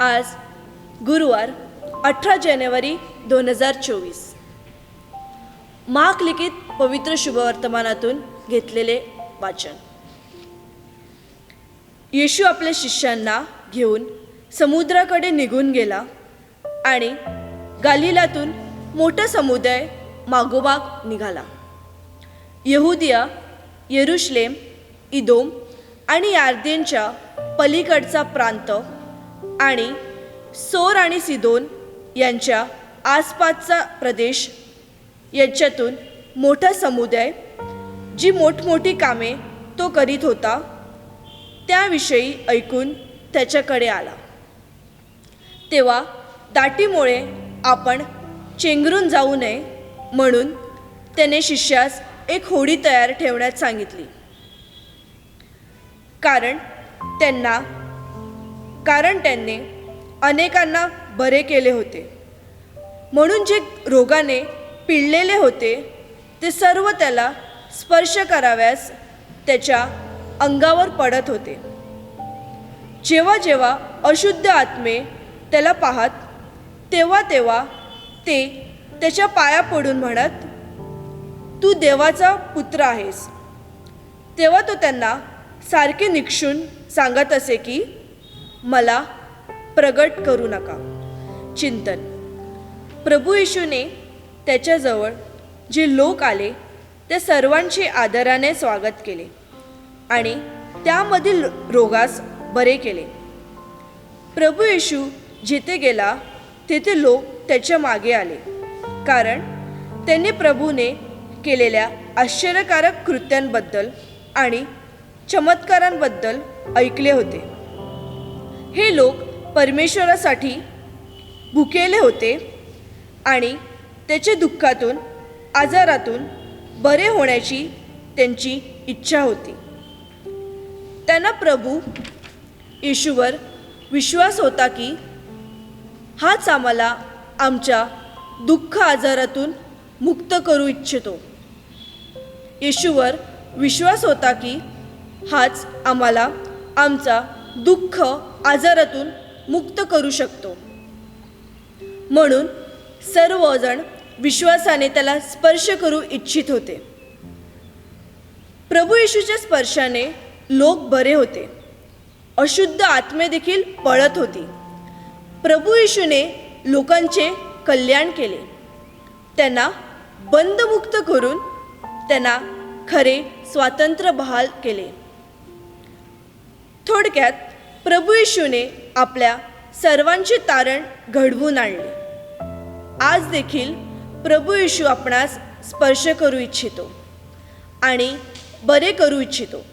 आज गुरुवार अठरा जानेवारी दोन हजार चोवीस. माक पवित्र शुभवर्तमानातून घेतलेले वाचन. येशू आपल्या शिष्यांना घेऊन समुद्राकडे निघून गेला आणि गालिलातून मोठा समुदाय मागोमाग निघाला. यहुदिया येरुश्लेम इदोम आणि यार्देनच्या पलीकडचा प्रांत आणि सोर आणि सिदोन यांच्या आसपासचा प्रदेश यांच्यातून मोठा समुदाय जी मोठमोठी कामे तो करीत होता त्याविषयी ऐकून त्याच्याकडे आला. तेव्हा दाटीमुळे आपण चेंगरून जाऊ नये म्हणून त्याने शिष्यास एक होडी तयार ठेवण्यात सांगितली. कारण त्यांना कारण त्यांनी अनेकांना बरे केले होते. म्हणून जे रोगाने पिळलेले होते ते सर्व त्याला स्पर्श कराव्यास त्याच्या अंगावर पडत होते. जेव्हा जेव्हा अशुद्ध आत्मे त्याला पाहत तेव्हा तेव्हा ते त्याच्या पाया पडून म्हणत तू देवाचा पुत्र आहेस. तेव्हा तो त्यांना सारखे निक्षून सांगत असे की मला प्रगट करू नका. चिंतन. प्रभू येशूने त्याच्याजवळ जे लोक आले त्या सर्वांचे आदराने स्वागत केले आणि त्यामधील रोगास बरे केले. प्रभू येशू जिथे गेला तेथे लोक त्याच्यामागे आले कारण त्यांनी प्रभूने केलेल्या आश्चर्यकारक कृत्यांबद्दल आणि चमत्कारांबद्दल ऐकले होते. हे लोक परमेश्वरासाठी भुकेले होते आणि त्याचे दुःखातून आजारातून बरे होण्याची त्यांची इच्छा होती. त्यांना प्रभू येशूवर विश्वास होता की हाच आम्हाला आमच्या दुःख आजारातून मुक्त करू इच्छितो. येशूवर विश्वास होता की हाच आम्हाला आमचा दुःख आजारातून मुक्त करू शकतो. म्हणून सर्वजण विश्वासाने त्याला स्पर्श करू इच्छित होते. प्रभू येशूच्या स्पर्शाने लोक बरे होते. अशुद्ध आत्मे देखील पळत होती. प्रभू येशूने लोकांचे कल्याण केले. त्यांना बंदमुक्त करून त्यांना खरे स्वातंत्र्य बहाल केले. थोडक्यात प्रभू येशूने आपल्या सर्वांचे तारण घडवून आणले. आज देखील प्रभू येशू आपणास स्पर्श करू इच्छितो आणि बरे करू इच्छितो.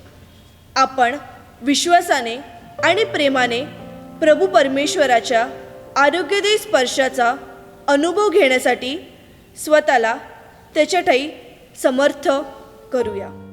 आपण विश्वासाने आणि प्रेमाने प्रभू परमेश्वराच्या आरोग्यदायी स्पर्शाचा अनुभव घेण्यासाठी स्वतःला त्याच्याठाई समर्थ करूया.